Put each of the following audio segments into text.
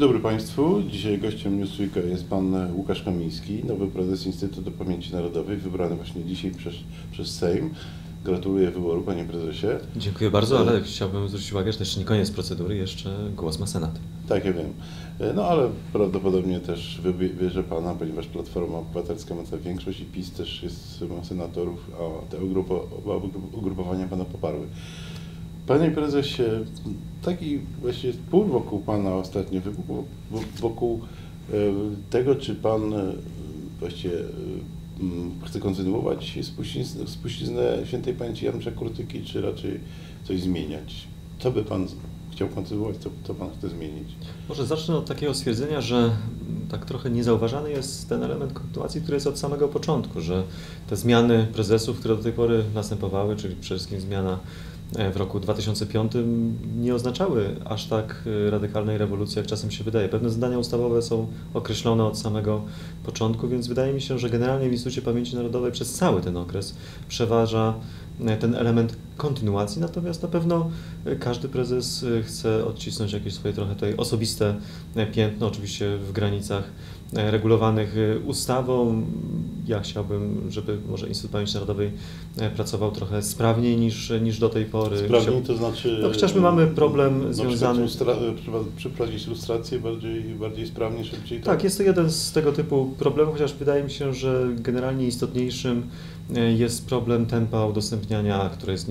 Dzień dobry Państwu. Dzisiaj gościem Newsweeka jest Pan Łukasz Kamiński, nowy prezes Instytutu Pamięci Narodowej, wybrany właśnie dzisiaj przez, przez Sejm. Gratuluję wyboru, Panie Prezesie. Dziękuję bardzo, ale chciałbym zwrócić uwagę, że to jeszcze nie koniec procedury, jeszcze głos ma Senat. Tak, ja wiem. No ale prawdopodobnie też wybierze Pana, ponieważ Platforma Obywatelska ma tę większość i PiS też jest, ma senatorów, a te ugrupowania Pana poparły. Panie prezesie, taki właśnie spór wokół pana ostatnio wybuchł, wokół e, tego, czy pan e, właściwie e, chce kontynuować spuściznę, spuściznę świętej pamięci Janusza Kurtyki, czy raczej coś zmieniać. Co by pan chciał kontynuować, co, co pan chce zmienić? Może zacznę od takiego stwierdzenia, że tak trochę niezauważany jest ten element kontynuacji, który jest od samego początku, że te zmiany prezesów, które do tej pory następowały, czyli przede wszystkim zmiana w roku 2005 nie oznaczały aż tak e, radykalnej rewolucji, jak czasem się wydaje. Pewne zdania ustawowe są określone od samego początku, więc wydaje mi się, że generalnie w Instytucie Pamięci Narodowej przez cały ten okres przeważa e, ten element kontynuacji, natomiast na pewno każdy prezes chce odcisnąć jakieś swoje trochę tutaj osobiste piętno, oczywiście w granicach regulowanych ustawą. Ja chciałbym, żeby może Instytut Pamięci Narodowej pracował trochę sprawniej niż, niż do tej pory. Sprawniej to znaczy... No chociażby mamy problem związany... Lustra, przeprowadzić ilustrację bardziej, bardziej sprawnie, szybciej? Tak? tak, jest to jeden z tego typu problemów, chociaż wydaje mi się, że generalnie istotniejszym e, jest problem tempa udostępniania, które jest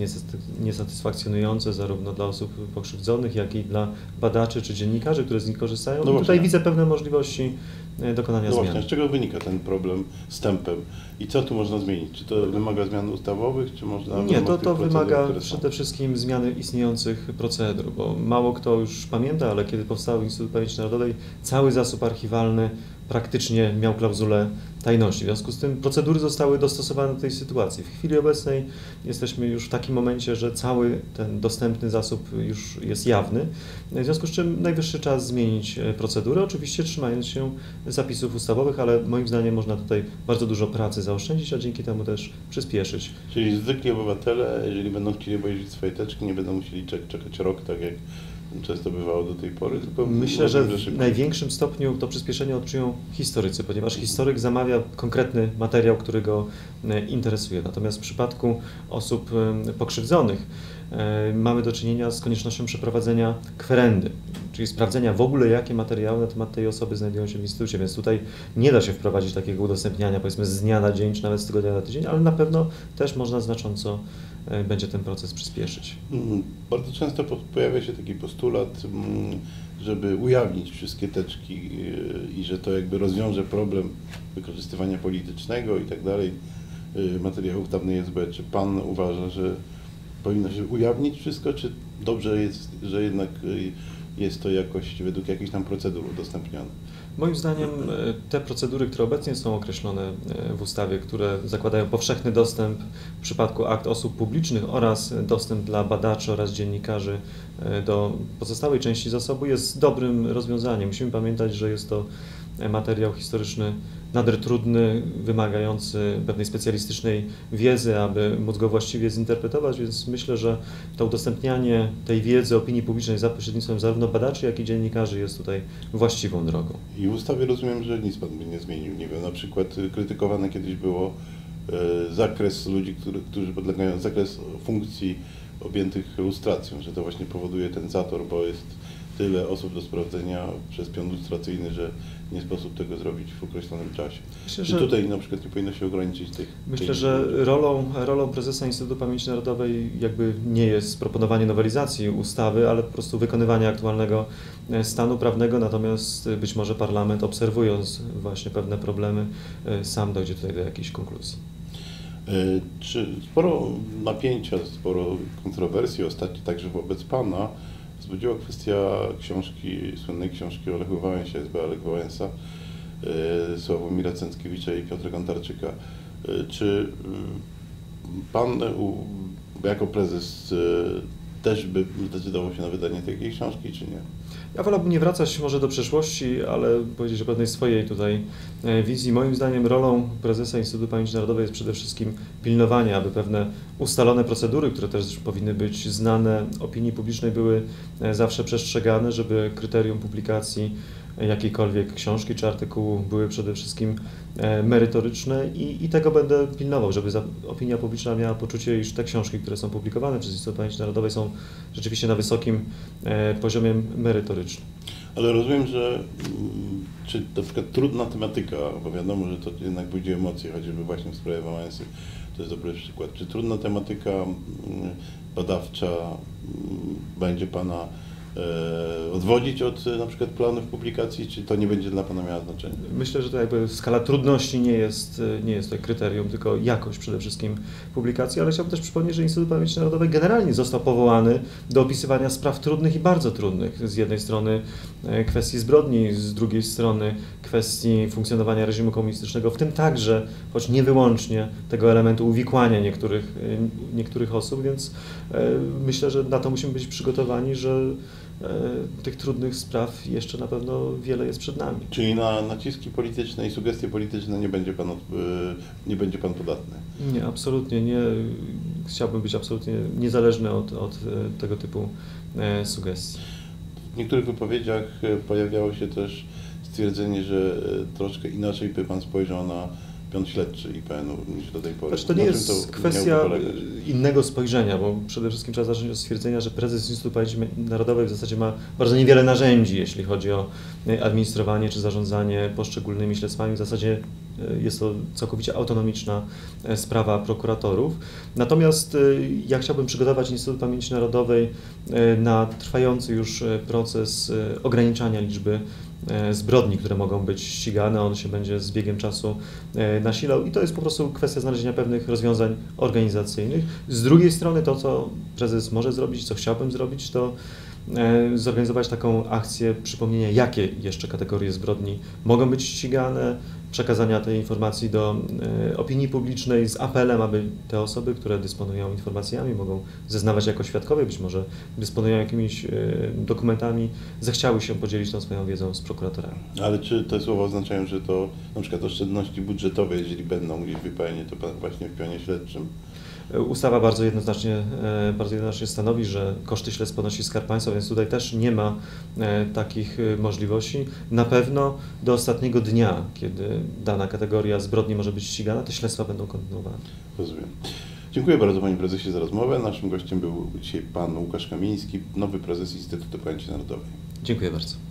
niesatysfakcjonujące zarówno dla osób pokrzywdzonych, jak i dla badaczy czy dziennikarzy, którzy z nich korzystają. No tutaj widzę pewne możliwości e, dokonania no zmian. Właśnie, z czego wynika ten problem z tempem i co tu można zmienić? Czy to wymaga zmian ustawowych, czy można... Nie, to, to wymaga przede wszystkim zmiany istniejących procedur, bo mało kto już pamięta, ale kiedy powstał Instytut Pamięci Narodowej, cały zasób archiwalny praktycznie miał klauzulę tajności. W związku z tym procedury zostały dostosowane do tej sytuacji. W chwili obecnej jesteśmy już w takim momencie, że cały ten dostępny zasób już jest jawny, w związku z czym najwyższy czas zmienić e, procedurę, oczywiście trzymając się zapisów ustawowych, ale moim zdaniem można tutaj bardzo dużo pracy zaoszczędzić, a dzięki temu też przyspieszyć. Czyli zwykli obywatele, jeżeli będą chcieli obejrzeć swoje teczki, nie będą musieli czekać rok, tak jak często bywało do tej pory, tylko Myślę, że w największym stopniu to przyspieszenie odczują historycy, ponieważ historyk zamawia konkretny materiał, który go e, interesuje. Natomiast w przypadku osób e, pokrzywdzonych e, mamy do czynienia z koniecznością przeprowadzenia kwerendy, czyli sprawdzenia w ogóle, jakie materiały na temat tej osoby znajdują się w instytucie, więc tutaj nie da się wprowadzić takiego udostępniania powiedzmy z dnia na dzień, czy nawet z tygodnia na tydzień, ale na pewno też można znacząco będzie ten proces przyspieszyć. Mm, bardzo często pojawia się taki postulat, mm, żeby ujawnić wszystkie teczki e, i że to jakby rozwiąże problem wykorzystywania politycznego i tak dalej e, materiałów dawnej SB. Czy Pan uważa, że powinno się ujawnić wszystko, czy dobrze jest, że jednak jest to jakoś według jakichś tam procedur udostępnione? Moim zdaniem e, te procedury, które obecnie są określone e, w ustawie, które zakładają powszechny dostęp w przypadku akt osób publicznych oraz dostęp dla badaczy oraz dziennikarzy e, do pozostałej części zasobu jest dobrym rozwiązaniem. Musimy pamiętać, że jest to materiał historyczny nader trudny, wymagający pewnej specjalistycznej wiedzy, aby móc go właściwie zinterpretować, więc myślę, że to udostępnianie tej wiedzy opinii publicznej za pośrednictwem zarówno badaczy, jak i dziennikarzy jest tutaj właściwą drogą. I w ustawie rozumiem, że nic Pan by nie zmienił. Nie wiem, na przykład krytykowane kiedyś było e, zakres ludzi, którzy, podlegają, zakres funkcji objętych lustracją, że to właśnie powoduje ten zator, bo jest tyle osób do sprawdzenia przez pion lustracyjny, że nie sposób tego zrobić w określonym czasie. Myślę, Czy tutaj na przykład nie powinno się ograniczyć tych... Myślę, tych że rolą, rolą prezesa Instytutu Pamięci Narodowej jakby nie jest proponowanie nowelizacji ustawy, ale po prostu wykonywanie aktualnego e, stanu prawnego, natomiast e, być może parlament obserwując właśnie pewne problemy e, sam dojdzie tutaj do jakiejś konkluzji. Czy sporo napięcia, sporo kontrowersji ostatnio także wobec Pana wzbudziła kwestia książki, słynnej książki o Lechu Wałęsie, SB Lech Wałęsa, e, Sławomira Cęckiewicza i Piotra Kantarczyka. E, czy Pan jako prezes e, też by zdecydował się na wydanie takiej książki, czy nie? Ja wolałbym nie wracać może do przeszłości, ale powiedzieć o pewnej swojej tutaj e, wizji. Moim zdaniem rolą prezesa Instytutu Pamięci Narodowej jest przede wszystkim pilnowanie, aby pewne ustalone procedury, które też powinny być znane opinii publicznej, były e, zawsze przestrzegane, żeby kryterium publikacji jakiejkolwiek książki czy artykułu były przede wszystkim e, merytoryczne i, i tego będę pilnował, żeby za, opinia publiczna miała poczucie, iż te książki, które są publikowane przez Instytut Pamięci Narodowej są rzeczywiście na wysokim e, poziomie merytorycznym. Ale rozumiem, że mm, czy na przykład trudna tematyka, bo wiadomo, że to jednak budzi emocje, choćby właśnie w sprawie Wałęsy, to jest dobry przykład. Czy trudna tematyka mm, badawcza mm, będzie Pana odwodzić od e, na przykład planów publikacji, czy to nie będzie dla Pana miało znaczenia? Myślę, że to jakby skala trudności nie jest, e, nie jest kryterium, tylko jakość przede wszystkim publikacji, ale chciałbym też przypomnieć, że Instytut Pamięci Narodowej generalnie został powołany do opisywania spraw trudnych i bardzo trudnych. Z jednej strony e, kwestii zbrodni, z drugiej strony kwestii funkcjonowania reżimu komunistycznego, w tym także, choć nie wyłącznie, tego elementu uwikłania niektórych, e, niektórych osób, więc myślę, że na to musimy być przygotowani, że E, tych trudnych spraw jeszcze na pewno wiele jest przed nami. Czyli na naciski polityczne i sugestie polityczne nie będzie pan, nie będzie pan podatny? Nie, absolutnie nie. Chciałbym być absolutnie niezależny od, od e, tego typu e, sugestii. W niektórych wypowiedziach pojawiało się też stwierdzenie, że troszkę inaczej by pan spojrzał na piąt śledczy IPN-u niż do tej pory. Znaczy, to nie jest to kwestia innego spojrzenia, bo przede wszystkim trzeba zacząć od stwierdzenia, że prezes Instytutu Pamięci Narodowej w zasadzie ma bardzo niewiele narzędzi, jeśli chodzi o e, administrowanie czy zarządzanie poszczególnymi śledztwami. W zasadzie e, jest to całkowicie autonomiczna e, sprawa prokuratorów. Natomiast ja chciałbym przygotować Instytut Pamięci Narodowej na trwający już proces ograniczania liczby zbrodni, które mogą być ścigane, on się będzie z biegiem czasu e, nasilał i to jest po prostu kwestia znalezienia pewnych rozwiązań organizacyjnych. Z drugiej strony to, co prezes może zrobić, co chciałbym zrobić, to e, zorganizować taką akcję przypomnienia, jakie jeszcze kategorie zbrodni mogą być ścigane, przekazania tej informacji do e, opinii publicznej z apelem, aby te osoby, które dysponują informacjami, mogą zeznawać jako świadkowie, być może dysponują jakimiś e, dokumentami, zechciały się podzielić tą swoją wiedzą z prokuratorami. Ale czy te słowa oznaczają, że to na przykład oszczędności budżetowe, jeżeli będą gdzieś wypełnione, to właśnie w pionie śledczym? Ustawa bardzo jednoznacznie, e, bardzo jednoznacznie stanowi, że koszty śledztw ponosi Skarb Państwa, więc tutaj też nie ma e, takich e, możliwości. Na pewno do ostatniego dnia, kiedy dana kategoria zbrodni może być ścigana, te śledztwa będą kontynuowane. Rozumiem. Dziękuję bardzo Panie Prezesie za rozmowę. Naszym gościem był dzisiaj Pan Łukasz Kamiński, nowy prezes Instytutu Pamięci Narodowej. Dziękuję bardzo.